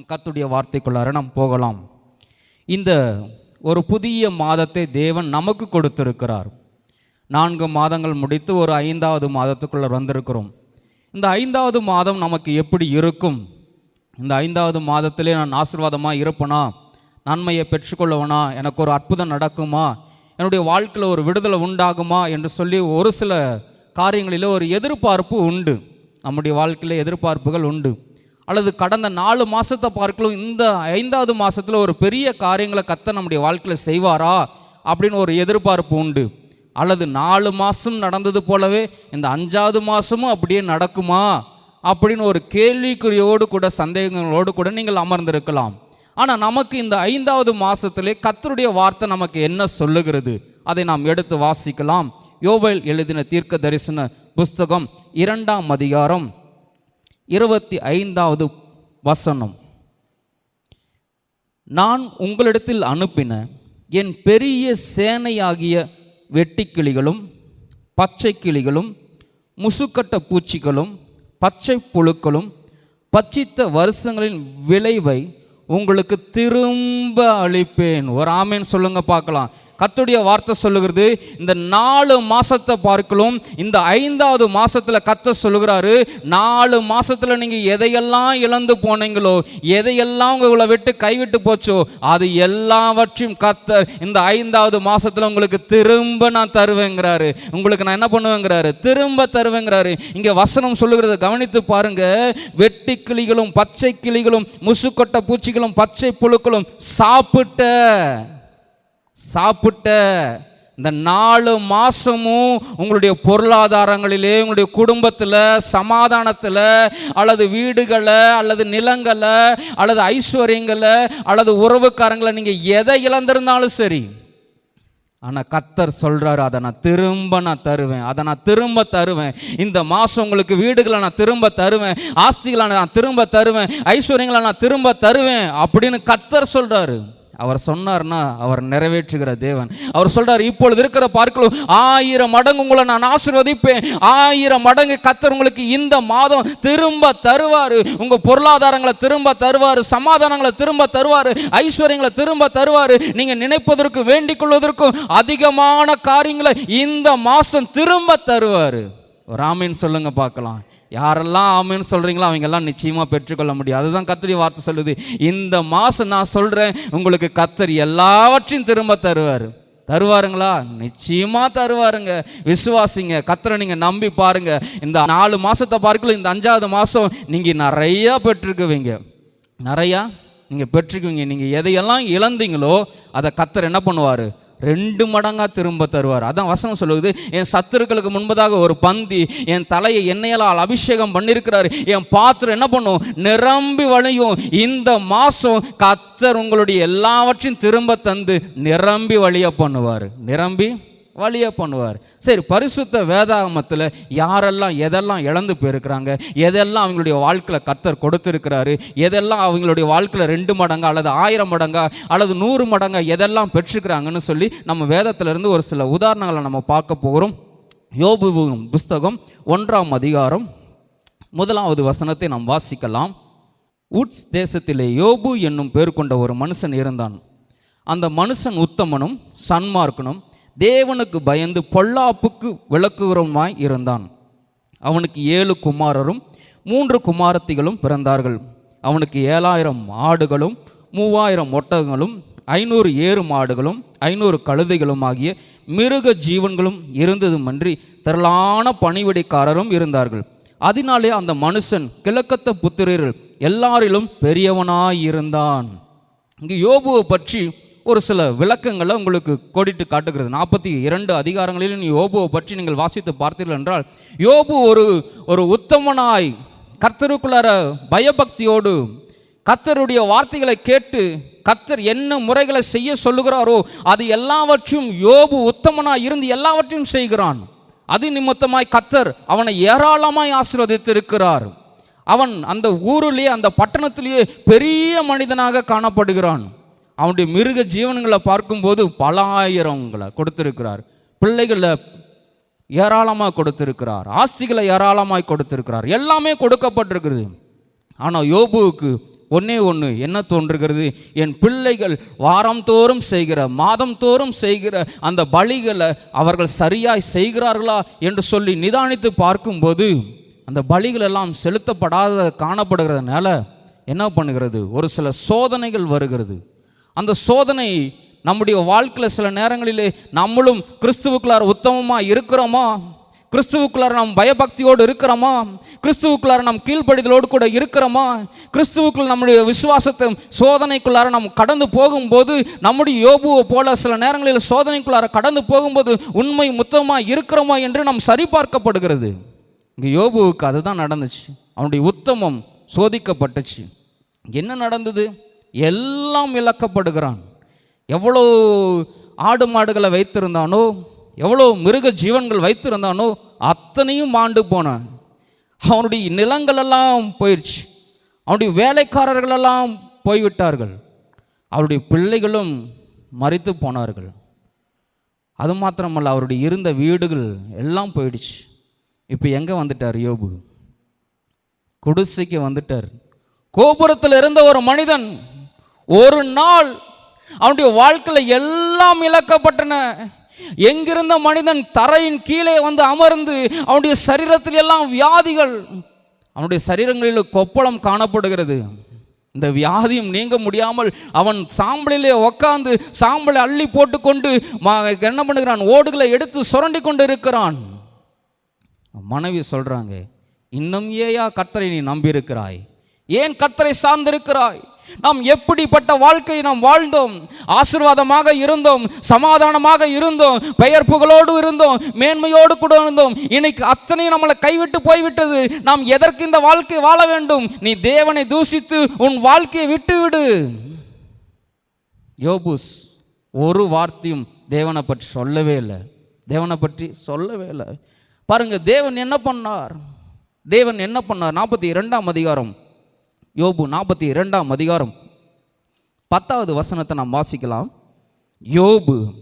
நாம் கத்துடைய வார்த்தைக்குள்ளார நாம் போகலாம். இந்த ஒரு புதிய மாதத்தை தேவன் நமக்கு கொடுத்திருக்கிறார். நான்கு மாதங்கள் முடித்து ஒரு ஐந்தாவது மாதத்துக்குள்ளே வந்திருக்கிறோம். இந்த ஐந்தாவது மாதம் நமக்கு எப்படி இருக்கும்? இந்த ஐந்தாவது மாதத்திலே நான் ஆசீர்வாதமாக இருப்பேனா? நன்மையை பெற்றுக்கொள்ளவனா? எனக்கு ஒரு அற்புதம் நடக்குமா? என்னுடைய வாழ்க்கையில் ஒரு விடுதலை உண்டாகுமா? என்று சொல்லி ஒரு சில காரியங்களில் ஒரு எதிர்பார்ப்பு உண்டு. நம்முடைய வாழ்க்கையில் எதிர்பார்ப்புகள் உண்டு. அல்லது கடந்த நாலு மாதத்தை பார்க்கலும் இந்த ஐந்தாவது மாதத்தில் ஒரு பெரிய காரியங்களை கத்த நம்முடைய வாழ்க்கையில் செய்வாரா அப்படின்னு ஒரு எதிர்பார்ப்பு உண்டு. அல்லது நாலு மாதம் நடந்தது போலவே இந்த அஞ்சாவது மாதமும் அப்படியே நடக்குமா அப்படின்னு ஒரு கேள்விக்குறியோடு கூட சந்தேகங்களோடு கூட நீங்கள் அமர்ந்திருக்கலாம். ஆனால் நமக்கு இந்த ஐந்தாவது மாதத்திலே கத்தருடைய வார்த்தை நமக்கு என்ன சொல்லுகிறது? அதை நாம் எடுத்து வாசிக்கலாம். யோபல் எழுதின தீர்க்க தரிசன புஸ்தகம் இரண்டாம் அதிகாரம் இருபத்தி ஐந்தாவது வசனம். நான் உங்களிடத்தில் அனுப்பின என் பெரிய சேனையாகிய வெட்டிக்கிளிகளும் பச்சை கிளிகளும் முசுக்கட்ட பூச்சிகளும் பச்சை புழுக்களும் பச்சித்த வருஷங்களின் விளைவை உங்களுக்கு திரும்ப அளிப்பேன். ஒரு ஆமேன் சொல்லுங்க பார்க்கலாம். கத்துடைய வார்த்தை சொல்லுகிறது. இந்த நாலு மாசத்தை பார்க்கலாம் இந்த ஐந்தாவது மாசத்துல கத்த சொல்லுகிறாரு நாலு மாசத்துல நீங்க எதையெல்லாம் இழந்து போனீங்களோ எதையெல்லாம் உங்களை விட்டு கைவிட்டு போச்சோ அது எல்லாவற்றையும் கத்த இந்த ஐந்தாவது மாசத்துல உங்களுக்கு திரும்ப நான் தருவேங்கிறாரு. உங்களுக்கு நான் என்ன பண்ணுவேங்கிறாரு? திரும்ப தருவேங்கிறாரு. இங்க வசனம் சொல்லுகிறத கவனித்து பாருங்க. வெட்டி கிளிகளும் பச்சை கிளிகளும் முசுக்கொட்ட பூச்சிகளும் பச்சை புழுக்களும் சாப்பிட்ட சாப்பிட்ட இந்த நாலு மாதமும் உங்களுடைய பொருளாதாரங்களிலே உங்களுடைய குடும்பத்தில் சமாதானத்தில் அல்லது வீடுகளை அல்லது நிலங்களை அல்லது ஐஸ்வர்யங்களை அல்லது உறவுக்காரங்களை நீங்கள் எதை இழந்திருந்தாலும் சரி. ஆனால் கத்தர் சொல்கிறாரு அதை நான் திரும்ப நான் தருவேன். அதை நான் திரும்ப தருவேன். இந்த மாதம் உங்களுக்கு வீடுகளை நான் திரும்ப தருவேன். ஆஸ்திகளை நான் திரும்ப தருவேன். ஐஸ்வர்யங்களை நான் திரும்ப தருவேன். அப்படின்னு கத்தர் சொல்கிறாரு அவர் சொன்னார்னா அவர் நிறைவேற்றுகிற தேவன். அவர் சொல்றார் இப்பொழுது இருக்கிற பார்க்கலாம் ஆயிரம் மடங்கு உங்களை நான் ஆசீர்வதிப்பேன். ஆயிரம் மடங்கு கத்தர் உங்களுக்கு இந்த மாதம் திரும்ப தருவார். உங்க பொருளாதாரங்களை திரும்ப தருவார். சமாதானங்களை திரும்ப தருவார். ஐஸ்வர்யங்களை திரும்ப தருவார். நீங்க நினைப்பதற்கு வேண்டிக் கொள்வதற்கும் அதிகமான காரியங்களை இந்த மாசம் திரும்ப தருவார். ராமின் சொல்லுங்க பார்க்கலாம். யாரெல்லாம் ஆமைன்னு சொல்கிறீங்களோ அவங்கெல்லாம் நிச்சயமாக பெற்றுக்கொள்ள முடியும். அதுதான் கத்தரி வார்த்தை சொல்லுது. இந்த மாதம் நான் சொல்கிறேன் உங்களுக்கு கத்தர் எல்லாவற்றையும் திரும்ப தருவார். தருவாருங்களா? நிச்சயமாக தருவாருங்க. விசுவாசிங்க கத்தரை நீங்கள் நம்பி பாருங்கள் இந்த நாலு மாதத்தை பார்க்கல இந்த அஞ்சாவது மாதம் நீங்கள் நிறையா பெற்றுக்குவீங்க. நிறையா நீங்கள் பெற்றுக்குவீங்க. நீங்கள் எதையெல்லாம் இழந்தீங்களோ அதை கத்தர் என்ன பண்ணுவார்? ரெண்டு மடங்காக திரும்ப தருவார். அதான் வசனம் சொல்லுவது என் சத்துருக்களுக்கு முன்பதாக ஒரு பந்தி என் தலையை எண்ணெயால் அபிஷேகம் பண்ணியிருக்கிறாரு. என் பாத்திரம் என்ன பண்ணும்? நிரம்பி வழியும். இந்த மாதம் கத்தர் உங்களுடைய எல்லாவற்றையும் திரும்ப தந்து நிரம்பி வழிய பண்ணுவார். நிரம்பி வழியாக பண்ணுவார். சரி பரிசுத்த வேதாகமத்தில் யாரெல்லாம் எதெல்லாம் இழந்து போயிருக்கிறாங்க எதெல்லாம் அவங்களுடைய வாழ்க்கையில் கத்தர் கொடுத்துருக்கிறாரு எதெல்லாம் அவங்களுடைய வாழ்க்கையில் ரெண்டு மடங்கா அல்லது ஆயிரம் மடங்கா அல்லது நூறு மடங்கா எதெல்லாம் பெற்றுக்கிறாங்கன்னு சொல்லி நம்ம வேதத்திலிருந்து ஒரு சில உதாரணங்களை நம்ம பார்க்க போகிறோம். யோபு புஸ்தகம் ஒன்றாம் அதிகாரம் முதலாவது வசனத்தை நாம் வாசிக்கலாம். உட்ஸ் தேசத்திலே யோபு என்னும் பேர் கொண்ட ஒரு மனுஷன் இருந்தான். அந்த மனுஷன் உத்தமனும் சன்மார்க்கனும். தேவனுக்கு பயந்து பொல்லாப்புக்கு விளக்குகிறவமாய் இருந்தான். அவனுக்கு ஏழு குமாரரும் மூன்று குமாரத்திகளும் பிறந்தார்கள். அவனுக்கு ஏழாயிரம் ஆடுகளும் மூவாயிரம் ஒட்டகங்களும் ஐநூறு ஏறு மாடுகளும் ஐநூறு கழுதைகளும் ஆகிய மிருக ஜீவன்களும் இருந்ததுமன்றி திரளான பணிவிடைக்காரரும் இருந்தார்கள். அதனாலே அந்த மனுஷன் கிழக்கத்த புத்திரர்கள் எல்லாரிலும் பெரியவனாயிருந்தான். இங்கே யோபுவை பற்றி ஒரு சில விளக்கங்களை உங்களுக்கு கோடிட்டு காட்டுகிறது. நாற்பத்தி இரண்டு அதிகாரங்களிலும் நீ யோபுவை பற்றி நீங்கள் வாசித்து பார்த்தீர்கள் என்றால் யோபு ஒரு ஒரு உத்தமனாய் கர்த்தருக்குள்ளார பயபக்தியோடு கர்த்தருடைய வார்த்தைகளை கேட்டு கர்த்தர் என்ன முறைகளை செய்ய சொல்லுகிறாரோ அது எல்லாவற்றையும் யோபு உத்தமனாய் இருந்து எல்லாவற்றையும் செய்கிறான். அது நிமித்தமாய் கத்தர் அவனை ஏராளமாய் ஆசீர்வதித்திருக்கிறார். அவன் அந்த ஊரிலேயே அந்த பட்டணத்திலேயே பெரிய மனிதனாக காணப்படுகிறான். அவனுடைய மிருக ஜீவனங்களை பார்க்கும்போது பல ஆயிரங்களை கொடுத்திருக்கிறார். பிள்ளைகளை ஏராளமாக கொடுத்திருக்கிறார். ஆஸ்திகளை ஏராளமாய் கொடுத்திருக்கிறார். எல்லாமே கொடுக்கப்பட்டிருக்கிறது. ஆனால் யோபுவுக்கு ஒன்றே ஒன்று என்ன தோன்றுகிறது? என் பிள்ளைகள் வாரந்தோறும் செய்கிற மாதம்தோறும் செய்கிற அந்த பலிகளை அவர்கள் சரியாய் செய்கிறார்களா என்று சொல்லி நிதானித்து பார்க்கும்போது அந்த பலிகள் எல்லாம் செலுத்தப்படாத காணப்படுகிறதுனால என்ன பண்ணுகிறது? ஒரு சில சோதனைகள் வருகிறது. அந்த சோதனை நம்முடைய வாழ்க்கையில் சில நேரங்களிலே நம்மளும் கிறிஸ்துவுக்குள்ளார் உத்தமமாக இருக்கிறோமா? கிறிஸ்துவுக்குள்ளார நாம் பயபக்தியோடு இருக்கிறோமா? கிறிஸ்துவுக்குள்ளார நாம் கீழ்ப்படிதலோடு கூட இருக்கிறோமா? கிறிஸ்துவுக்குள் நம்முடைய விசுவாசத்தை சோதனைக்குள்ளார நாம் கடந்து போகும்போது நம்முடைய யோபுவை போல சில நேரங்களில் சோதனைக்குள்ளார கடந்து போகும்போது உண்மை முத்தமாக இருக்கிறோமா என்று நாம் சரிபார்க்கப்படுகிறது. இங்கே யோபுவுக்கு அதுதான் நடந்துச்சு. அவனுடைய உத்தமம் சோதிக்கப்பட்டுச்சு. என்ன நடந்தது? எல்லாம் இழக்கப்படுகிறான். எவ்வளோ ஆடு மாடுகளை வைத்திருந்தானோ எவ்வளோ மிருக ஜீவன்கள் வைத்திருந்தானோ அத்தனையும் ஆண்டு போனான். அவனுடைய நிலங்களெல்லாம் போயிடுச்சு அவனுடைய வேலைக்காரர்களெல்லாம் போய்விட்டார்கள். அவருடைய பிள்ளைகளும் மறித்து போனார்கள். அது மாத்திரமல்ல அவருடைய இருந்த வீடுகள் எல்லாம் போயிடுச்சு. இப்போ எங்கே வந்துட்டார் யோபு? குடிசைக்கு வந்துட்டார். கோபுரத்தில் இருந்த ஒரு மனிதன் ஒரு நாள் அவனுடைய வாழ்க்கையில் எல்லாம் இழக்கப்பட்டன. எங்கிருந்த மனிதன் தரையின் கீழே வந்து அமர்ந்து அவனுடைய சரீரத்தில் எல்லாம் வியாதிகள் அவனுடைய சரீரங்களில் கொப்பளம் காணப்படுகிறது. இந்த வியாதியும் நீங்க முடியாமல் அவன் சாம்பலிலே உக்காந்து சாம்பலை அள்ளி போட்டுக்கொண்டு மா- என்ன பண்ணுகிறான்? ஓடுகளை எடுத்து சுரண்டி கொண்டு இருக்கிறான் மனைவி சொல்றாங்க இன்னும் ஏயா கர்த்தரை நீ நம்பியிருக்கிறாய்? ஏன் கர்த்தரை சார்ந்திருக்கிறாய்? நாம் எப்படிப்பட்ட வாழ்க்கையை நாம் வாழ்ந்தோம்? ஆசீர்வாதமாக இருந்தோம் சமாதானமாக இருந்தோம் பெயர் புகழோடு இருந்தோம் மேன்மையோடு கூட இருந்தோம். இன்னைக்கு அத்தனையும் நம்மளை கைவிட்டு போய்விட்டது. நாம் எதற்கு இந்த வாழ்க்கை வாழ வேண்டும்? நீ தேவனை தூஷித்து உன் வாழ்க்கையை விட்டுவிடு. யோபுஸ் ஒரு வார்த்தையும் தேவனை பற்றி சொல்லவே இல்லை. தேவனை பற்றி சொல்லவே இல்லை. பாருங்க தேவன் என்ன பண்ணார்? தேவன் என்ன பண்ணார்? நாற்பத்தி இரண்டாம் அதிகாரம் யோபு நாற்பத்தி இரண்டாம் அதிகாரம் பத்தாவது வசனத்தை நாம் வாசிக்கலாம். யோபு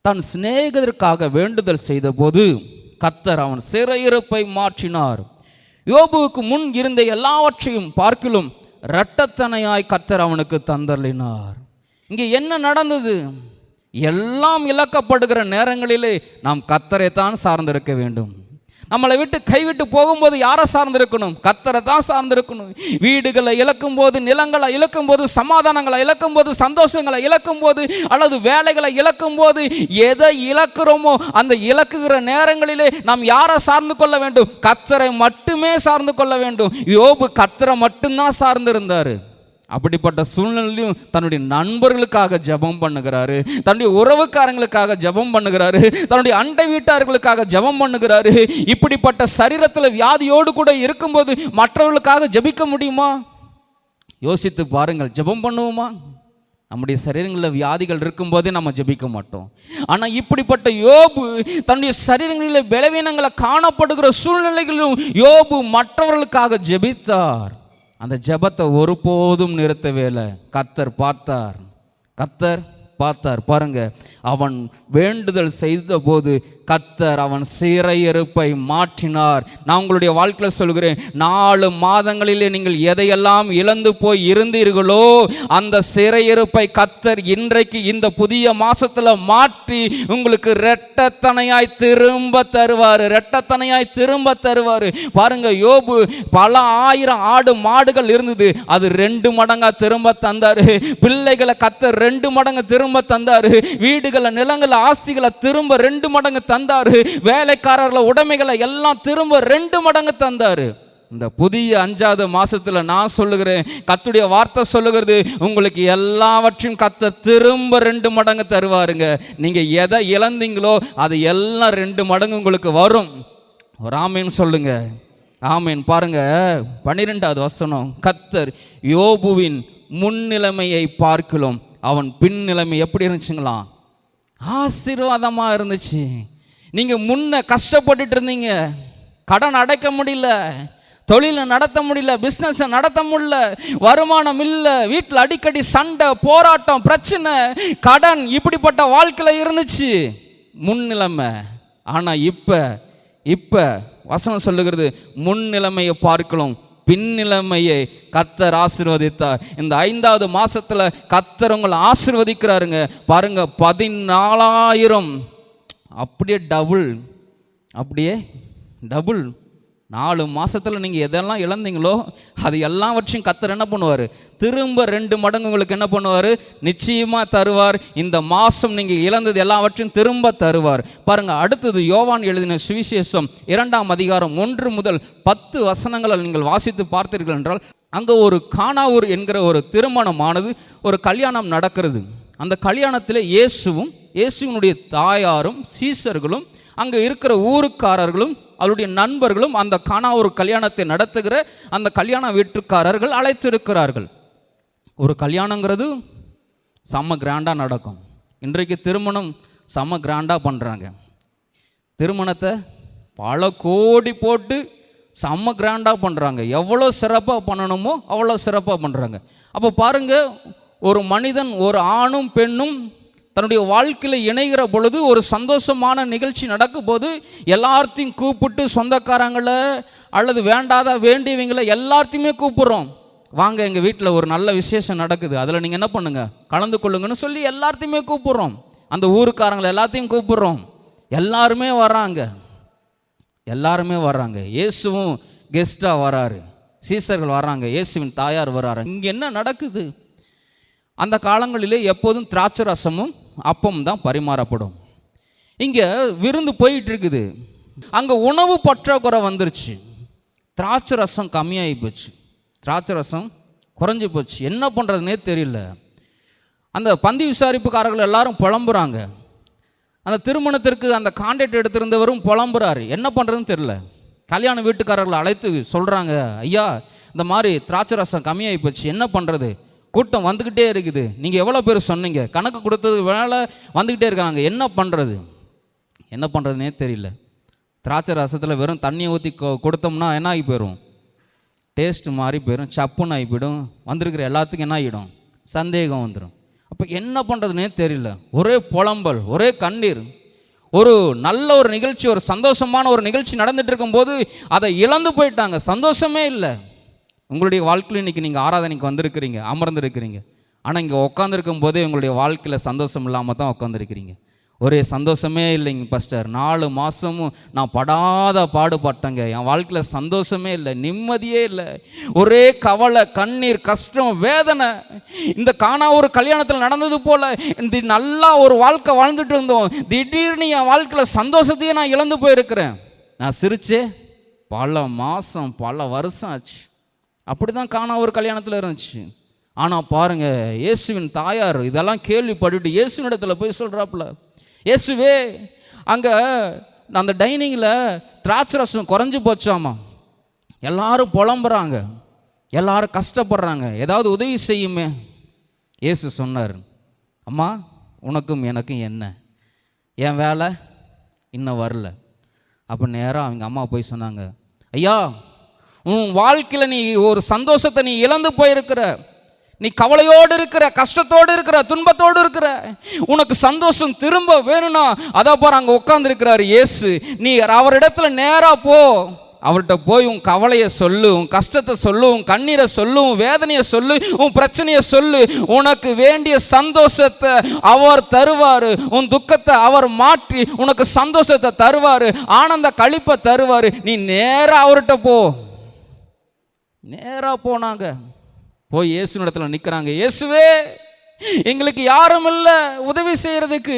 தன் சிநேகிதருக்காக வேண்டுதல் செய்தபோது கர்த்தர் அவன் சிறையிருப்பை மாற்றினார். யோபுவுக்கு முன் இருந்த எல்லாவற்றையும் பார்க்கிலும் இரட்டத்தனையாய் கர்த்தர் அவனுக்கு தந்தள்ளினார். இங்கே என்ன நடந்தது? எல்லாம் இழக்கப்படுகிற நேரங்களிலே நாம் கத்தரை தான் சார்ந்திருக்க வேண்டும். நம்மளை விட்டு கைவிட்டு போகும்போது யாரை சார்ந்திருக்கணும்? கத்தரை தான் சார்ந்திருக்கணும். வீடுகளை இழக்கும் போது நிலங்களை இழக்கும் போது சமாதானங்களை இழக்கும் போது சந்தோஷங்களை இழக்கும் போது அல்லது வேலைகளை இழக்கும் போது எதை இழக்கிறோமோ அந்த இழக்குகிற நேரங்களிலே நாம் யாரை சார்ந்து கொள்ள வேண்டும்? கத்தரை மட்டுமே சார்ந்து கொள்ள வேண்டும். யோபு கத்தரை மட்டும்தான் சார்ந்திருந்தார். அப்படிப்பட்ட சூழ்நிலையும் தன்னுடைய நண்பர்களுக்காக ஜெபம் பண்ணுகிறாரு. தன்னுடைய உறவுக்காரங்களுக்காக ஜெபம் பண்ணுகிறாரு. தன்னுடைய அண்டை வீட்டார்களுக்காக ஜெபம் பண்ணுகிறாரு. இப்படிப்பட்ட சரீரத்தில் வியாதியோடு கூட இருக்கும்போது மற்றவர்களுக்காக ஜெபிக்க முடியுமா? யோசித்து பாருங்கள் ஜெபம் பண்ணுவோமா? நம்முடைய சரீரங்களில் வியாதிகள் இருக்கும்போதே நம்ம ஜெபிக்க மாட்டோம். ஆனால் இப்படிப்பட்ட யோபு தன்னுடைய சரீரங்களில் பலவீனங்களை காணப்படுகிற சூழ்நிலைகளிலும் யோபு மற்றவர்களுக்காக ஜெபித்தார். அந்த ஜெபத்தை ஒருபோதும் நிறுத்தவே இல்லை. கத்தர் பார்த்தார். கத்தர் பார்த்தார். பாருங்க அவன் வேண்டுதல் செய்த போது கத்தர் அவன் சிறையிருப்பை மாற்றினார். நான் உங்களுடைய வாழ்க்கையில் சொல்கிறேன் நாலு மாதங்களிலே நீங்கள் எதையெல்லாம் இழந்து போய் இருந்தீர்களோ அந்த சிறையிருப்பை கத்தர் இன்றைக்கு இந்த புதிய மாசத்துல மாற்றி உங்களுக்கு ரெட்டத்தனையாய் திரும்ப தருவார் ரெட்டத்தனையாய் திரும்ப தருவார். பாருங்க யோபு பல ஆயிரம் ஆடு மாடுகள் இருந்தது அது ரெண்டு மடங்கா திரும்ப தந்தாரு. பிள்ளைகளை கத்தர் ரெண்டு மடங்கு திரும்ப தந்தாரு. வீடுகளை நிலங்களை ஆஸ்திகளை திரும்ப ரெண்டு மடங்கு தந்தாரு. வேலைக்காரர்களை உடைமைகளை எல்லாம் திரும்ப ரெண்டு மடங்கு தந்தாரு. இந்த புதிய அஞ்சாவது மாசத்துல நான் சொல்லுகிறேன் கத்துடைய வார்த்தை சொல்லுகிறது உங்களுக்கு எல்லாவற்றையும் கத்த திரும்ப ரெண்டு மடங்கு தருவாருங்க. நீங்க எதை இழந்தீங்களோ அது எல்லாம் ரெண்டு மடங்கு உங்களுக்கு வரும். ஒரு ஆமைன்னு சொல்லுங்க. ஆமைன்னு பாருங்க பன்னிரெண்டாவது வசனம். கத்தர் யோபுவின் முன்னிலைமையை பார்க்கலாம் அவன் பின் நிலைமை எப்படி இருந்துச்சுங்களாம் ஆசீர்வாதமாக இருந்துச்சு. நீங்கள் முன்ன கஷ்டப்பட்டுட்டு இருந்தீங்க. கடன் அடைக்க முடியல. தொழிலை நடத்த முடியல. பிஸ்னஸை நடத்த முடியல. வருமானம் இல்லை. வீட்டில் அடிக்கடி சண்டை போராட்டம் பிரச்சனை. கடன் இப்படிப்பட்ட வாழ்க்கையில் இருந்துச்சு. முன்னிலைமை ஆனால் இப்போ இப்போ வசனம் சொல்லுகிறது முன்னிலைமையை பார்க்கலாம் பின்னிலைமையை கத்தர் ஆசீர்வதித்தார். இந்த ஐந்தாவது மாதத்தில் கத்தர் உங்களை ஆசிர்வதிக்கிறாருங்க. பாருங்க பதினாலாயிரம் அப்படியே டபுள் அப்படியே டபுள் நாலு மாதத்தில் நீங்கள் எதெல்லாம் இழந்தீங்களோ அது எல்லாவற்றையும் கத்தர் என்ன பண்ணுவார்? திரும்ப ரெண்டு மடங்கு உங்களுக்கு என்ன பண்ணுவார்? நிச்சயமாக தருவார். இந்த மாதம் நீங்கள் இழந்தது எல்லாவற்றையும் திரும்ப தருவார். பாருங்க அடுத்தது யோவான் எழுதின சுவிசேஷம் இரண்டாம் அதிகாரம் ஒன்று முதல் பத்து வசனங்களை நீங்கள் வாசித்து பார்த்தீர்கள் என்றால் அங்கே ஒரு காணாவூர் என்கிற ஒரு திருமணமானது ஒரு கல்யாணம் நடக்கிறது. அந்த கல்யாணத்தில் இயேசுவும் இயேசுவினுடைய தாயாரும் சீசர்களும் அங்கே இருக்கிற ஊருக்காரர்களும் அவருடைய நண்பர்களும் அந்த கானாவூர் கல்யாணத்தை நடத்துகிற அந்த கல்யாண வீட்டுக்காரர்கள் அழைத்திருக்கிறார்கள். ஒரு கல்யாணங்கிறது செம்ம கிராண்டாக நடக்கும். இன்றைக்கு திருமணம் செம்ம கிராண்டாக பண்ணுறாங்க திருமணத்தை பல கோடி போட்டு செம்ம கிராண்டாக பண்ணுறாங்க எவ்வளோ சிறப்பாக பண்ணணுமோ அவ்வளோ சிறப்பாக பண்ணுறாங்க அப்போ பாருங்க ஒரு மனிதன் ஒரு ஆணும் பெண்ணும் தன்னுடைய வாழ்க்கையில் இணைகிற பொழுது ஒரு சந்தோஷமான நிகழ்ச்சி நடக்கும்போது எல்லாத்தையும் கூப்பிட்டு சொந்தக்காரங்களை அல்லது வேண்டாத வேண்டியவங்களை எல்லாத்தையுமே கூப்பிட்றோம். வாங்க எங்கள் வீட்டில் ஒரு நல்ல விசேஷம் நடக்குது. அதில் நீங்கள் என்ன பண்ணுங்கள் கலந்து கொள்ளுங்கன்னு சொல்லி எல்லாத்தையுமே கூப்பிட்றோம். அந்த ஊருக்காரங்களை எல்லாத்தையும் கூப்பிட்றோம். எல்லாருமே வராங்க எல்லாருமே வர்றாங்க. இயேசுவும் கெஸ்ட்டாக வராரு. சீசர்கள் வராங்க இயேசுவின் தாயார் வராரு இங்கே என்ன நடக்குது? அந்த காலங்களிலே எப்போதும் திராட்சை ரசமும் அப்பம் தான் பரிமாறப்படும். இங்கே விருந்து போயிட்டு இருக்குது அங்கே உணவு பற்றாக்குறை வந்துருச்சு. திராட்சை ரசம் கம்மியாகி போச்சு. திராட்சை ரசம் குறைஞ்சி போச்சு. என்ன பண்ணுறதுனே தெரியல. அந்த பந்தி விசாரிப்புக்காரர்கள் எல்லாரும் புலம்புறாங்க. அந்த திருமணத்திற்கு அந்த கான்ட்ராக்ட் எடுத்திருந்தவரும் புலம்புறாரு. என்ன பண்ணுறதுன்னு தெரில கல்யாண வீட்டுக்காரர்களை அழைத்து சொல்கிறாங்க ஐயா இந்த மாதிரி திராட்சை ரசம் கம்மியாகி போச்சு. என்ன பண்ணுறது கூட்டம் வந்துக்கிட்டே இருக்குது. நீங்கள் எவ்வளோ பேர் சொன்னீங்க? கணக்கு கொடுத்தது வேலை வந்துக்கிட்டே இருக்காங்க என்ன பண்ணுறது என்ன பண்ணுறதுனே தெரியல. திராட்சை ரசத்தில் வெறும் தண்ணியை ஊற்றி கொடுத்தோம்னா என்ன ஆகி போயிடும் டேஸ்ட் மாறி போயிடும் சப்புன்னு ஆகி போயிடும். வந்திருக்கிற எல்லாத்துக்கும் என்ன ஆகிடும்? சந்தேகம் வந்துடும் அப்போ என்ன பண்ணுறதுனே தெரியல. ஒரே புலம்பல் ஒரே கண்ணீர். ஒரு நல்ல ஒரு நிகழ்ச்சி ஒரு சந்தோஷமான ஒரு நிகழ்ச்சி நடந்துட்டு இருக்கும்போது அதை இழந்து போயிட்டாங்க. சந்தோஷமே இல்லை. உங்களுடைய வாழ்க்கையில் இன்றைக்கி நீங்கள் ஆராதனைக்கு வந்திருக்கிறீங்க அமர்ந்திருக்கிறீங்க. ஆனால் இங்கே உட்காந்துருக்கும் போதே உங்களுடைய வாழ்க்கையில் சந்தோஷம் இல்லாமல் தான் உட்காந்துருக்கிறீங்க ஒரே சந்தோஷமே இல்லைங்க பஸ்டர் நாலு மாதமும் நான் படாத பாடுபட்டேங்க. என் வாழ்க்கையில் சந்தோஷமே இல்லை நிம்மதியே இல்லை. ஒரே கவலை கண்ணீர் கஷ்டம் வேதனை. இந்த காணா ஒரு கல்யாணத்தில் நடந்தது போல் இந்த நல்லா ஒரு வாழ்க்கை வாழ்ந்துட்டு இருந்தோம். திடீர்னு என் வாழ்க்கையில் சந்தோஷத்தையே நான் இழந்து போயிருக்கிறேன். நான் சிரிச்சே பல மாதம் பல வருஷம் ஆச்சு. அப்படி தான் காணா ஒரு கல்யாணத்தில் இருந்துச்சு. ஆனால் பாருங்கள் இயேசுவின் தாயார் இதெல்லாம் கேள்விப்பட்டுட்டு இயேசுவினிடத்தில் இடத்துல போய் சொல்கிறாப்புல இயேசுவே அங்கே அந்த டைனிங்கில் திராட்சை ரசம் குறைஞ்சி போச்சாமா? எல்லாரும் புலம்புறாங்க. எல்லாரும் கஷ்டப்படுறாங்க. ஏதாவது உதவி செய்யுமே. இயேசு சொன்னார் அம்மா உனக்கும் எனக்கும் என்ன? என் வேலை இன்னும் வரல. அப்போ நேராக அவங்க அம்மா போய் சொன்னாங்க ஐயா உன் வாழ்க்கையில் நீ ஒரு சந்தோஷத்தை நீ இழந்து போயிருக்கிற. நீ கவலையோடு இருக்கிற கஷ்டத்தோடு இருக்கிற துன்பத்தோடு இருக்கிற. உனக்கு சந்தோஷம் திரும்ப வேணும்னா அதை பாரு அங்கே உட்காந்துருக்கிறாரு இயேசு. நீ அவரிடத்துல நேராக போ. அவர்கிட்ட போய் உன் கவலையை சொல்லு உன் கஷ்டத்தை சொல்லு உன் கண்ணீரை சொல்லு உன் வேதனையை சொல்லு உன் பிரச்சனையை சொல்லு. உனக்கு வேண்டிய சந்தோஷத்தை அவர் தருவார். உன் துக்கத்தை அவர் மாற்றி உனக்கு சந்தோஷத்தை தருவார். ஆனந்த கழிப்பை தருவார். நீ நேராக அவர்கிட்ட போ. நேராக போனாங்க. போய் இயேசு இடத்துல நிற்கிறாங்க இயேசுவே எங்களுக்கு யாரும் இல்லை. உதவி செய்கிறதுக்கு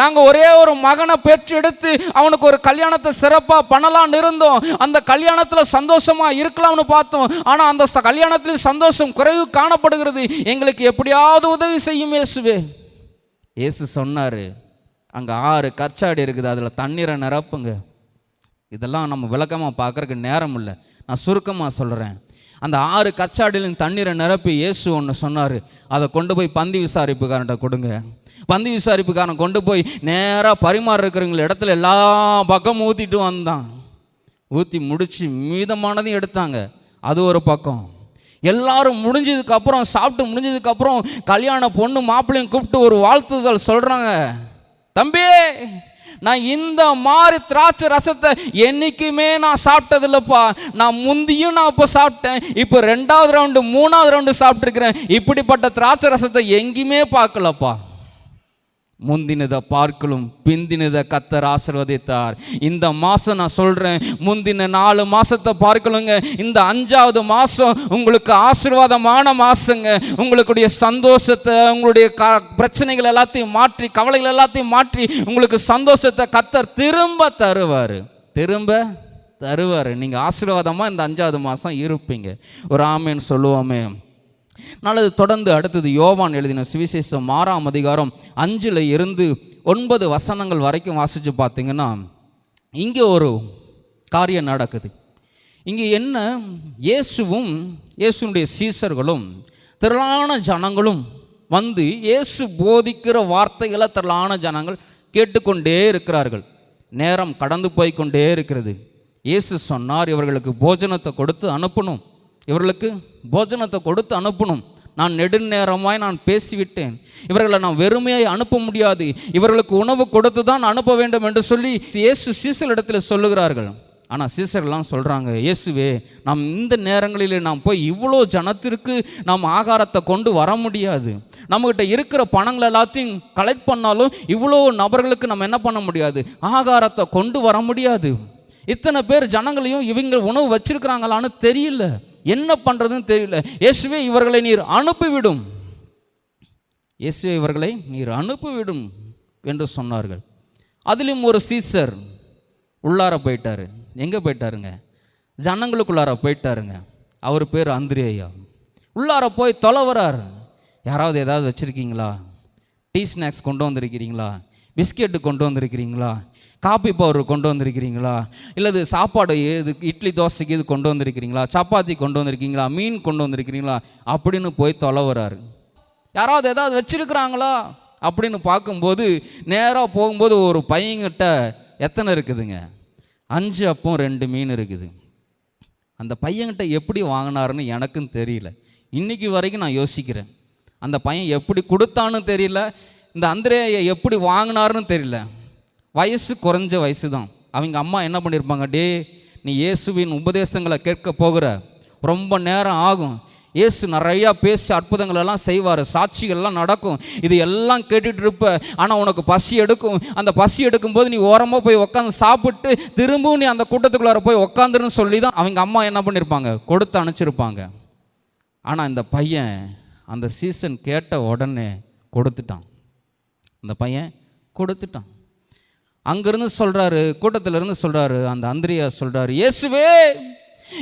நாங்கள் ஒரே ஒரு மகனை பெற்றெடுத்து அவனுக்கு ஒரு கல்யாணத்தை சிறப்பாக பண்ணலான்னு இருந்தோம். அந்த கல்யாணத்தில் சந்தோஷமாக இருக்கலாம்னு பார்த்தோம். ஆனால் அந்த கல்யாணத்தில் சந்தோஷம் குறைவு காணப்படுகிறது. எங்களுக்கு எப்படியாவது உதவி செய்யும் இயேசுவே. இயேசு சொன்னார் அங்கே ஆறு கற்சாடி இருக்குது. அதில் தண்ணீரை நிரப்புங்க. இதெல்லாம் நம்ம விளக்கமாக பார்க்குறக்கு நேரம் இல்லை. நான் சுருக்கமாக சொல்கிறேன் அந்த ஆறு கச்சாடிலும் தண்ணீரை நிரப்பி இயேசு ஒன்று சொன்னார். அதை கொண்டு போய் பந்தி விசாரிப்புக்காரன்ட்ட கொடுங்க. பந்தி விசாரிப்புக்காரன் கொண்டு போய் நேராக பரிமாறிருக்கிறவங்கள இடத்துல எல்லா பக்கமும் ஊற்றிட்டு வந்தான். ஊற்றி முடித்து மீதமானதையும் எடுத்தாங்க. அது ஒரு பக்கம். எல்லாரும் முடிஞ்சதுக்கப்புறம் சாப்பிட்டு முடிஞ்சதுக்கப்புறம் கல்யாண பொண்ணு மாப்பிள்ளையும் கூப்பிட்டு ஒரு வாழ்த்துதல் சொல்கிறாங்க தம்பி நான் இந்த மாதிரி திராட்சை ரசத்தை என்னைக்குமே நான் சாப்பிட்டது இல்லைப்பா நான் முந்தியும் நான் இப்போ சாப்பிட்டேன். இப்போ ரெண்டாவது ரவுண்டு மூணாவது ரவுண்டு சாப்பிட்ருக்கிறேன் இப்படிப்பட்ட திராட்சை ரசத்தை எங்கேயுமே பார்க்கலப்பா. முந்தினதை பார்க்கலும் பிந்தினதை கத்தர் ஆசிர்வதித்தார். இந்த மாதம் நான் சொல்கிறேன் முந்தின நாலு மாதத்தை பார்க்கலுங்க. இந்த அஞ்சாவது மாதம் உங்களுக்கு ஆசீர்வாதமான மாதங்க உங்களுடைய சந்தோஷத்தை உங்களுடைய க பிரச்சனைகள் எல்லாத்தையும் மாற்றி கவலைகள் எல்லாத்தையும் மாற்றி உங்களுக்கு சந்தோஷத்தை கத்தர் திரும்ப தருவார். திரும்ப தருவார். நீங்கள் ஆசீர்வாதமாக இந்த அஞ்சாவது மாதம் இருப்பீங்க. ஒரு ஆமேன்னு சொல்லுவோமே. நல்லது தொடர்ந்து அடுத்தது யோவான் எழுதின சுவிசேஷம் ஆறாம் அதிகாரம் அஞ்சில் இருந்து ஒன்பது வசனங்கள் வரைக்கும் வாசித்து பார்த்தீங்கன்னா இங்கே ஒரு காரியம் நடக்குது. இங்கே என்ன? இயேசுவும் இயேசுனுடைய சீசர்களும் திரளான ஜனங்களும் வந்து இயேசு போதிக்கிற வார்த்தைகளை திரளான ஜனங்கள் கேட்டுக்கொண்டே இருக்கிறார்கள். நேரம் கடந்து போய் கொண்டே இருக்கிறது. இயேசு சொன்னார் இவர்களுக்கு போஜனத்தை கொடுத்து அனுப்பணும். இவர்களுக்கு போஜனத்தை கொடுத்து அனுப்பணும். நான் நெடுநேரமாய் நான் பேசிவிட்டேன். இவர்களை நான் வெறுமையாய் அனுப்ப முடியாது. இவர்களுக்கு உணவு கொடுத்து தான் அனுப்ப வேண்டும் என்று சொல்லி இயேசு சீசலிடத்தில் சொல்லுகிறார்கள். ஆனால் சீசர்லாம் சொல்கிறாங்க இயேசுவே நாம் இந்த நேரங்களில் நாம் போய் இவ்வளோ ஜனத்திற்கு நாம் ஆகாரத்தை கொண்டு வர முடியாது. நம்மகிட்ட இருக்கிற பணங்கள் எல்லாத்தையும் கலெக்ட் பண்ணாலும் இவ்வளோ நபர்களுக்கு நம்ம என்ன பண்ண முடியாது? ஆகாரத்தை கொண்டு வர முடியாது. இத்தனை பேர் ஜனங்களையும் இவங்க உணவு வச்சிருக்கிறாங்களான்னு தெரியல. என்ன பண்ணுறதுன்னு தெரியல. இயேசுவே இவர்களை நீர் அனுப்பிவிடும். இயேசுவே இவர்களை நீர் அனுப்பிவிடும் என்று சொன்னார்கள். அதிலும் ஒரு சீசர் உள்ளார போயிட்டாரு. எங்கே போயிட்டாருங்க? ஜனங்களுக்குள்ளார போயிட்டாருங்க. அவர் பேர் அந்திரேயா. உள்ளார போய் தொலைவரார் யாராவது ஏதாவது வச்சுருக்கீங்களா? டீ ஸ்நாக்ஸ் கொண்டு வந்திருக்கிறீங்களா? பிஸ்கெட்டு கொண்டு வந்திருக்கிறீங்களா? காபி பவுடர் கொண்டு வந்திருக்கிறீங்களா? இல்லது சாப்பாடு இது இட்லி தோசைக்கு இது கொண்டு வந்திருக்கிறீங்களா? சப்பாத்தி கொண்டு வந்திருக்கீங்களா? மீன் கொண்டு வந்திருக்கிறீங்களா? அப்படின்னு போய் தொலைவுறாரு யாராவது ஏதாவது வச்சிருக்கிறாங்களா? அப்படின்னு பார்க்கும்போது நேராக போகும்போது ஒரு பையன்கிட்ட எத்தனை இருக்குதுங்க? அஞ்சு அப்பம் ரெண்டு மீன் இருக்குது. அந்த பையன்கிட்ட எப்படி வாங்கினாருன்னு எனக்கும் தெரியல. இன்றைக்கி வரைக்கும் நான் யோசிக்கிறேன். அந்த பையன் எப்படி கொடுத்தான்னு தெரியல. இந்த அந்திரேயை எப்படி வாங்கினாருன்னு தெரியல. வயசு குறைஞ்ச வயசு தான் அவங்க அம்மா என்ன பண்ணியிருப்பாங்க டே நீ இயேசுவின் உபதேசங்களை கேட்க போகிற. ரொம்ப நேரம் ஆகும். இயேசு நிறையா பேசி அற்புதங்களெல்லாம் செய்வார். சாட்சிகள்லாம் நடக்கும். இது எல்லாம் கேட்டுட்டு இருப்ப. ஆனால் உனக்கு பசி எடுக்கும். அந்த பசி எடுக்கும்போது நீ ஓரமாக போய் உட்காந்து சாப்பிட்டு திரும்பவும் நீ அந்த கூட்டத்துக்குள்ளார போய் உட்காந்துருன்னு சொல்லி தான் அவங்க அம்மா என்ன பண்ணியிருப்பாங்க கொடுத்து அனுப்பிச்சிருப்பாங்க. ஆனால் இந்த பையன் அந்த சீசன் கேட்ட உடனே கொடுத்துட்டான். அந்த பையன் கொடுத்துட்டான். அங்கேருந்து சொல்கிறாரு கூட்டத்திலிருந்து சொல்கிறாரு அந்த அந்திரியா சொல்கிறாரு இயேசுவே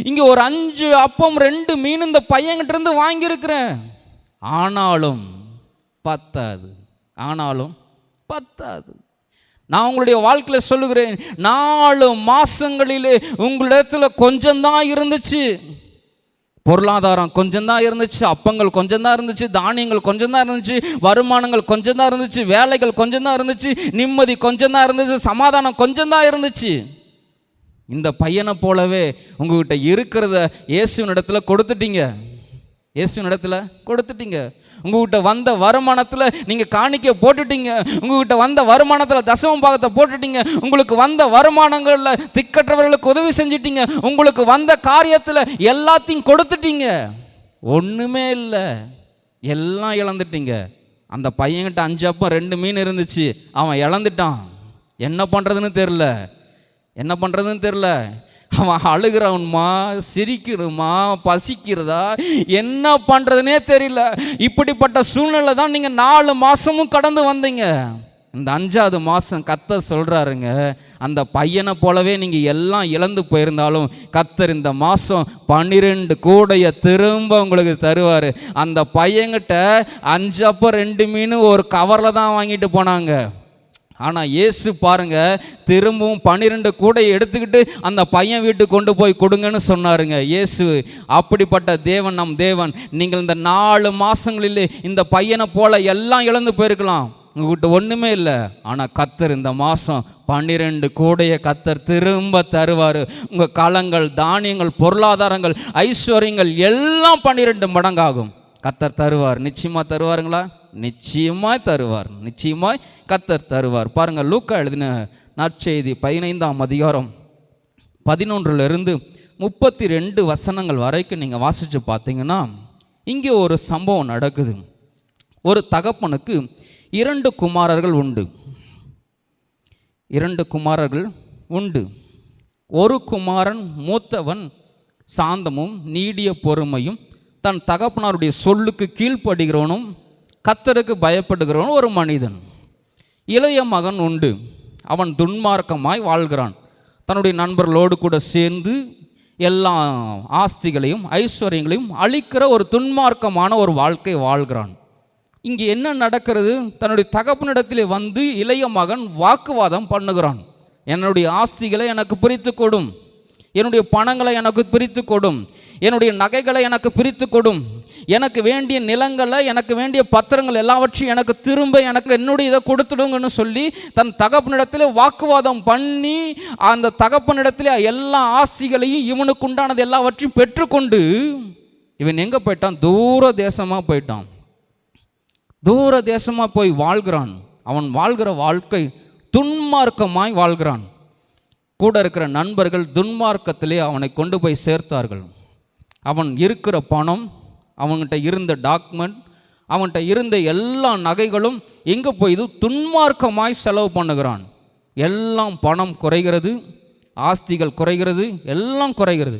இங்கே ஒரு அஞ்சு அப்பம் ரெண்டு மீன் இந்த பையன்கிட்டருந்து வாங்கியிருக்கிறேன். ஆனாலும் பத்தாது. ஆனாலும் பத்தாது. நான் உங்களுடைய வாழ்க்கையில் சொல்லுகிறேன் நாலு மாதங்களிலே உங்களிடத்தில் கொஞ்சம்தான் இருந்துச்சு. பொருளாதாரம் கொஞ்சம் தான் இருந்துச்சு அப்பங்கள் கொஞ்சம் தான் இருந்துச்சு தானியங்கள் கொஞ்சம் தான் இருந்துச்சு வருமானங்கள் கொஞ்சம் தான் இருந்துச்சு வேலைகள் கொஞ்சம் தான் இருந்துச்சு நிம்மதி கொஞ்சம் தான் இருந்துச்சு சமாதானம் கொஞ்சம் தான் இருந்துச்சு. இந்த பையனை போலவே உங்ககிட்ட இருக்கிறத இயேசுவின் இடத்துல கொடுத்துட்டீங்க. இயேசுவின் இடத்துல கொடுத்துட்டீங்க. உங்ககிட்ட வந்த வருமானத்தில் நீங்கள் காணிக்க போட்டுட்டீங்க. உங்ககிட்ட வந்த வருமானத்தில் தசம பாகத்தை போட்டுட்டீங்க. உங்களுக்கு வந்த வருமானங்களில் திக்கற்றவர்களுக்கு உதவி செஞ்சிட்டீங்க. உங்களுக்கு வந்த காரியத்தில் எல்லாத்தையும் கொடுத்துட்டீங்க. ஒன்றுமே இல்லை. எல்லாம் இழந்துட்டீங்க. அந்த பையன்கிட்ட அஞ்சு அப்பம் ரெண்டு மீன் இருந்துச்சு. அவன் இழந்துட்டான். என்ன பண்ணுறதுன்னு தெரில என்ன பண்ணுறதுன்னு தெரில அவன் அழுகிறவன்மா சிரிக்கணுமா பசிக்கிறதா என்ன பண்ணுறதுனே தெரியல. இப்படிப்பட்ட சூழ்நிலை தான் நீங்கள் நாலு மாதமும் கடந்து வந்தீங்க. இந்த அஞ்சாவது மாதம் கத்த சொல்கிறாருங்க அந்த பையனை போலவே நீங்கள் எல்லாம் இழந்து போயிருந்தாலும் கத்தர் இந்த மாதம் பன்னிரெண்டு கூடையை திரும்ப உங்களுக்கு தருவார். அந்த பையன்கிட்ட அஞ்சப்போ ரெண்டு மீன் ஒரு கவரில் தான் வாங்கிட்டு போனாங்க. ஆனால் இயேசு பாருங்க திரும்பவும் பன்னிரெண்டு கூடையை எடுத்துக்கிட்டு அந்த பையன் வீட்டுக்கு கொண்டு போய் கொடுங்கன்னு சொன்னாருங்க. இயேசு அப்படிப்பட்ட தேவன் நம் தேவன். நீங்கள் இந்த நாலு மாதங்களிலே இந்த பையனை போல எல்லாம் இழந்து போயிருக்கலாம். உங்ககிட்ட ஒன்றுமே இல்லை. ஆனால் கத்தர் இந்த மாதம் பன்னிரெண்டு கூடையை கத்தர் திரும்ப தருவார். உங்கள் களங்கள் தானியங்கள் பொருளாதாரங்கள் ஐஸ்வர்யங்கள் எல்லாம் பன்னிரெண்டு மடங்காகும். கத்தர் தருவார். நிச்சயமாக தருவாருங்களா? நிச்சயமாய் தருவார். நிச்சயமாய் கர்த்தர் தருவார். பாருங்கள் லூக்கா எழுதின நற்செய்தி பதினைந்தாம் அதிகாரம் பதினொன்றிலிருந்து முப்பத்தி ரெண்டு வசனங்கள் வரைக்கும் நீங்கள் வாசித்து பார்த்தீங்கன்னா இங்கே ஒரு சம்பவம் நடக்குது. ஒரு தகப்பனுக்கு இரண்டு குமாரர்கள் உண்டு. இரண்டு குமாரர்கள் உண்டு. ஒரு குமாரன் மூத்தவன் சாந்தமும் நீடிய பொறுமையும் தன் தகப்பனாருடைய சொல்லுக்கு கீழ்ப்படுகிறவனும் கத்தருக்கு பயப்படுகிறவன் ஒரு மனிதன். இளைய மகன் உண்டு. அவன் துன்மார்க்கமாய் வாழ்கிறான். தன்னுடைய நண்பர்களோடு கூட சேர்ந்து எல்லா ஆஸ்திகளையும் ஐஸ்வர்யங்களையும் அழிக்கிற ஒரு துன்மார்க்கமான ஒரு வாழ்க்கை வாழ்கிறான். இங்கே என்ன நடக்கிறது? தன்னுடைய தகப்பனிடத்திலே வந்து இளைய மகன் வாக்குவாதம் பண்ணுகிறான். என்னுடைய ஆஸ்திகளை எனக்கு பிரித்து கொடும். என்னுடைய பணங்களை எனக்கு பிரித்து கொடும். என்னுடைய நகைகளை எனக்கு பிரித்து கொடும். எனக்கு வேண்டிய நிலங்களை எனக்கு வேண்டிய பத்திரங்கள் எல்லாவற்றையும் எனக்கு திரும்ப எனக்கு என்னுடைய இதை கொடுத்துடுங்கன்னு சொல்லி தன் தகப்பனிடத்தில் வாக்குவாதம் பண்ணி அந்த தகப்பனிடத்தில் எல்லா ஆசிகளையும் இவனுக்கு உண்டானது எல்லாவற்றையும் பெற்றுக்கொண்டு இவன் எங்கே போயிட்டான்? தூர தேசமாக போயிட்டான். தூர தேசமாக போய் வாழ்கிறான். அவன் வாழ்கிற வாழ்க்கை துன்மார்க்கமாய் வாழ்கிறான். கூட இருக்கிற நண்பர்கள் துன்மார்க்கத்திலே அவனை கொண்டு போய் சேர்த்தார்கள். அவன் இருக்கிற பணம் அவன்கிட்ட இருந்த டாக்குமெண்ட் அவன்கிட்ட இருந்த எல்லா நகைகளும் எங்கே போய் இது துன்மார்க்கமாய் செலவு பண்ணுகிறான். எல்லாம் பணம் குறைகிறது ஆஸ்திகள் குறைகிறது எல்லாம் குறைகிறது.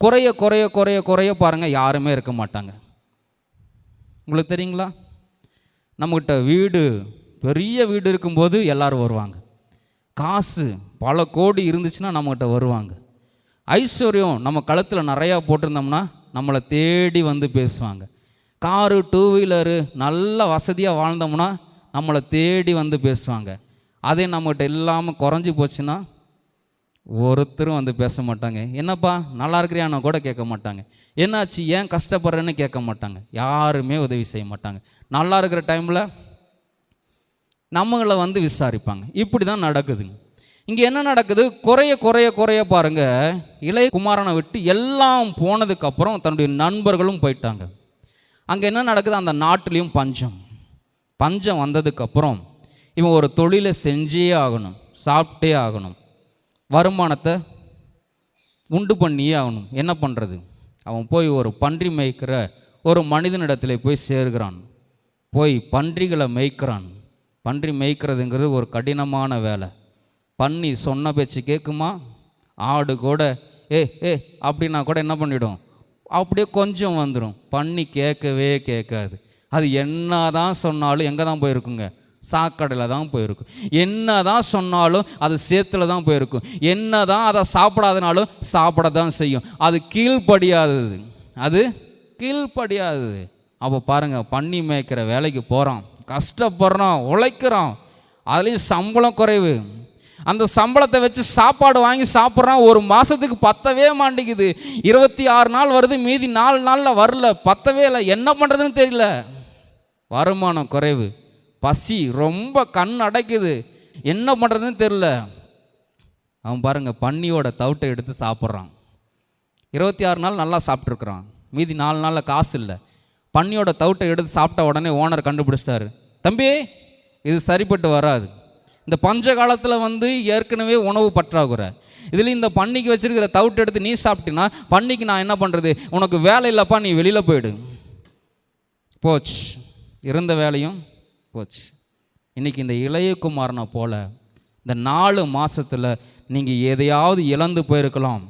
குறைய குறைய குறைய குறைய பாருங்கள் யாருமே இருக்க மாட்டாங்க. உங்களுக்கு தெரியுங்களா? நம்மக்கிட்ட வீடு பெரிய வீடு இருக்கும்போது எல்லோரும் வருவாங்க. காசு பல கோடி இருந்துச்சுன்னா நம்மக்கிட்ட வருவாங்க. ஐஸ்வர்யம் நம்ம கழுத்தில் நிறையா போட்டிருந்தோம்னா நம்மளை தேடி வந்து பேசுவாங்க. காரு டூ வீலரு நல்ல வசதியாக வாழ்ந்தோம்னா நம்மளை தேடி வந்து பேசுவாங்க. அதே நம்மகிட்ட இல்லாமல் குறைஞ்சி போச்சுன்னா ஒருத்தரும் வந்து பேச மாட்டாங்க. என்னப்பா நல்லா இருக்கிறியான்னு கூட கேட்க மாட்டாங்க. என்னாச்சு? ஏன் கஷ்டப்படுறேன்னு கேட்க மாட்டாங்க. யாருமே உதவி செய்ய மாட்டாங்க. நல்லா இருக்கிற டைமில் நம்மளை வந்து விசாரிப்பாங்க. இப்படி தான் நடக்குதுங்க. இங்கே என்ன நடக்குது? குறைய குறைய குறைய பாருங்க. இளைய குமாரனை விட்டு எல்லாம் போனதுக்கப்புறம் தன்னுடைய நண்பர்களும் போயிட்டாங்க. அங்கே என்ன நடக்குது? அந்த நாட்டிலையும் பஞ்சம். பஞ்சம் வந்ததுக்கப்புறம் இவன் ஒரு தொழிலை செஞ்சே ஆகணும். சாப்பிட்டே ஆகணும். வருமானத்தை உண்டு பண்ணியே ஆகணும். என்ன பண்ணுறது அவன் போய் ஒரு பன்றி மேய்க்கிற ஒரு மனிதனிடத்தில் போய் சேர்கிறான். போய் பன்றிகளை மேய்க்கிறான். பன்றி மேய்க்கிறதுங்கிறது ஒரு கடினமான வேலை. பன்னி சொன்ன பேச்சு கேட்குமா ஆடு கூட ஏ ஏ அப்படின்னா கூட என்ன பண்ணிவிடும் அப்படியே கொஞ்சம் வந்துடும் பன்னி கேட்கவே கேட்காது. அது என்ன தான் சொன்னாலும் எங்கே தான் போயிருக்குங்க? சாக்கடையில் தான் போயிருக்கும். என்ன தான் சொன்னாலும் அது சேத்துல தான் போயிருக்கும். என்ன தான் அதை சாப்பிடாதனாலும் சாப்பிட தான் செய்யும். அது கீழ்ப்படியாதது. அது கீழ்ப்படியாதது. அப்போ பாருங்கள் பன்னி மேய்க்கிற வேலைக்கு போகிறான் கஷ்டப்படுறோம் உழைக்கிறான். அதுலேயும் சம்பளம் குறைவு. அந்த சம்பளத்தை வச்சு சாப்பாடு வாங்கி சாப்பிட்றான் ஒரு மாதத்துக்கு பத்தவே மாட்டேங்குது. இருபத்தி ஆறு நாள் வருது மீதி நாலு நாளில் வரல. பத்தவே இல்லை. என்ன பண்ணுறதுன்னு தெரியல. வருமானம் குறைவு. பசி ரொம்ப கண் அடைக்குது. என்ன பண்ணுறதுன்னு தெரில அவன் பாருங்கள் பன்னியோட தவிட்டை எடுத்து சாப்பிட்றான். இருபத்தி ஆறு நாள் நல்லா சாப்பிட்ருக்குறான் மீதி நாலு நாளில் காசு இல்லை. பன்னியோட தவிட்டை எடுத்து சாப்பிட்ட உடனே ஓனர் கண்டுபிடிச்சிட்டாரு. தம்பி இது சரிப்பட்டு வராது. இந்த பஞ்ச காலத்தில் வந்து ஏற்கனவே உணவு பற்றாக்குறை. இதுலேயும் இந்த பன்னிக்கு வச்சுருக்கிற தவிட்டு எடுத்து நீ சாப்பிட்டினா பன்னிக்கு நான் என்ன பண்ணுறது உனக்கு வேலை இல்லைப்பா நீ வெளியில் போயிடு. போச்சு. இருந்த வேலையும் போச்சு. இன்றைக்கி இந்த இளையகுமாரனை போல் இந்த நாலு மாதத்தில் நீங்கள் எதையாவது இழந்து போயிருக்கலாம்.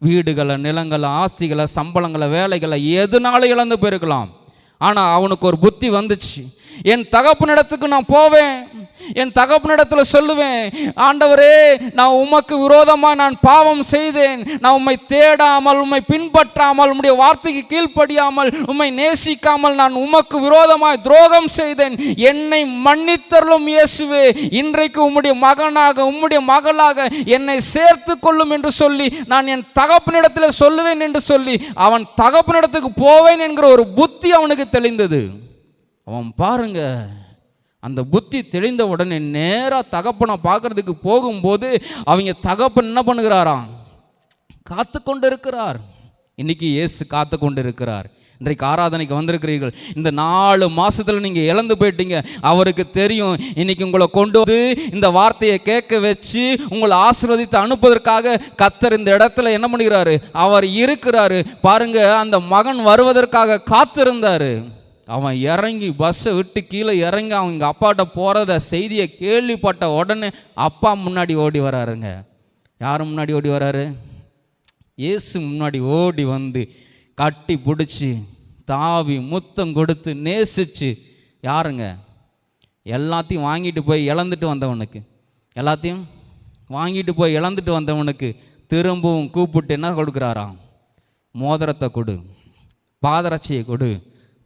வீடுகளை நிலங்களை ஆஸ்திகளை சம்பளங்களை வேலைகளை எதுனாலும் இழந்து போயிருக்கலாம். ஆனால் அவனுக்கு ஒரு புத்தி வந்துச்சு. என் தகப்பனிடத்துக்கு நான் போவேன். என் தகப்பனிடத்தில் சொல்லுவேன் ஆண்டவரே நான் உமக்கு விரோதமாக நான் பாவம் செய்தேன். நான் உம்மை தேடாமல் உம்மை பின்பற்றாமல் உம்முடைய வார்த்தைக்கு கீழ்ப்படியாமல் உம்மை நேசிக்காமல் நான் உமக்கு விரோதமாய் துரோகம் செய்தேன். என்னை மன்னித்தருளும் இயேசுவே. இன்றைக்கு உம்முடைய மகனாக உம்முடைய மகளாக என்னை சேர்த்து கொள்ளும் என்று சொல்லி நான் என் தகப்பனிடத்தில் சொல்லுவேன் என்று சொல்லி அவன் தகப்பனிடத்துக்கு போவேன் என்கிற ஒரு புத்தி அவனுக்கு தெளிந்தது. அவன் பாருங்க அந்த புத்தி தெளிந்த உடனே நேராக தகப்பனை பார்க்கறதுக்கு போகும்போது அவங்க தகப்பன் என்ன பண்ணுகிறாராம்? காத்து கொண்டு இருக்கிறார் இன்னைக்கு இயேசு காத்து கொண்டு இருக்கிறார் இன்றைக்கு ஆராதனைக்கு வந்திருக்கிறீர்கள். இந்த நாலு மாசத்துல நீங்க இழந்து போயிட்டீங்க. அவருக்கு தெரியும். இன்னைக்கு உங்களை கொண்டு வந்து இந்த வார்த்தையை கேட்க வச்சு உங்களை ஆசீர்வதித்து அனுப்புவதற்காக கத்தர் இந்த இடத்துல என்ன பண்ணுகிறாரு? அவர் இருக்கிறாரு. பாருங்க அந்த மகன் வருவதற்காக காத்திருந்தாரு. அவன் இறங்கி பஸ்ஸை விட்டு கீழே இறங்கி அவங்க அப்பாட்ட போகிறத செய்தியை கேள்விப்பட்ட உடனே அப்பா முன்னாடி ஓடி வராருங்க. யார் முன்னாடி ஓடி வராரு? இயேசு முன்னாடி ஓடி வந்து கட்டி பிடிச்சி தாவி முத்தம் கொடுத்து நேசிச்சு. யாருங்க? எல்லாத்தையும் வாங்கிட்டு போய் இழந்துட்டு வந்தவனுக்கு. எல்லாத்தையும் வாங்கிட்டு போய் இழந்துட்டு வந்தவனுக்கு திரும்பவும் கூப்பிட்டு என்ன கொடுக்குறாராம் மோதிரத்தை கொடு. பாதரட்சியை கொடு.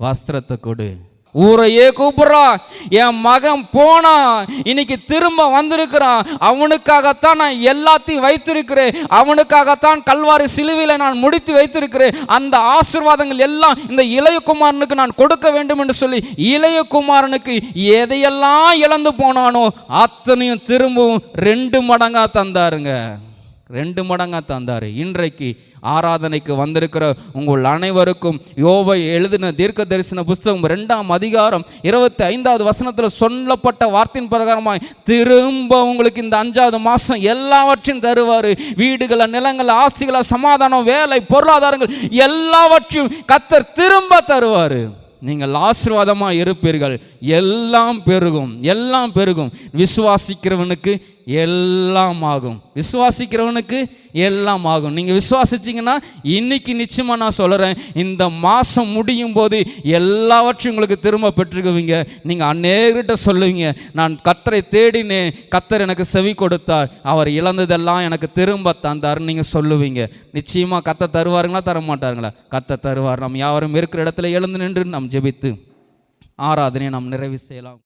வஸ்திரத்தை கொடு. ஊரையே கூப்பிட்றா. என் மகன் போனான் இன்னைக்கு திரும்ப வந்திருக்கிறான். அவனுக்காகத்தான் நான் எல்லாத்தையும் வைத்திருக்கிறேன். அவனுக்காகத்தான் கல்வாரி சிலுவையில் நான் முடித்து வைத்திருக்கிறேன். அந்த ஆசீர்வாதங்கள் எல்லாம் இந்த இளையகுமாரனுக்கு நான் கொடுக்க வேண்டும் என்று சொல்லி இளையகுமாரனுக்கு எதையெல்லாம் இழந்து போனானோ அத்தனையும் திரும்பவும் ரெண்டு மடங்காக தந்தாருங்க. ரெண்டு மடங்காக தந்தார். இன்றைக்கு ஆராதனைக்கு வந்திருக்கிற உங்கள் அனைவருக்கும் யோவை எழுதின தீர்க்க தரிசன புஸ்தகம் ரெண்டாம் அதிகாரம் இருபத்தி ஐந்தாவது வசனத்தில் சொல்லப்பட்ட வார்த்தையின் பிரகாரமாய் திரும்ப உங்களுக்கு இந்த அஞ்சாவது மாதம் எல்லாவற்றையும் தருவார். வீடுகளை நிலங்கள் ஆஸ்திகளை சமாதானம் வேலை பொருளாதாரங்கள் எல்லாவற்றையும் கத்தர் திரும்ப தருவார். நீங்கள் ஆசீர்வாதமாக இருப்பீர்கள். எல்லாம் பெருகும். எல்லாம் பெருகும். விசுவாசிக்கிறவனுக்கு எல்லாம் ஆகும் விசுவாசிக்கிறவனுக்கு எல்லாம் ஆகும் நீங்கள் விசுவாசிச்சிங்கன்னா இன்னைக்கு நிச்சயமாக நான் சொல்கிறேன் இந்த மாதம் முடியும் போது எல்லாவற்றையும் உங்களுக்கு திரும்ப பெற்றுக்குவீங்க. நீங்கள் அநேகிட்ட சொல்லுவீங்க. நான் கத்தரை தேடினேன். கத்தர் எனக்கு செவி கொடுத்தார். அவர் இழந்ததெல்லாம் எனக்கு திரும்ப தந்தார் நீங்கள் சொல்லுவீங்க. நிச்சயமாக கத்த தருவாருங்களா தர மாட்டாருங்களா கத்த தருவார். நம்ம யாவரும் இருக்கிற இடத்துல எழுந்து நின்று நாம் ஜெபித்து ஆராதனையை நாம் நிறைவு செய்யலாம்.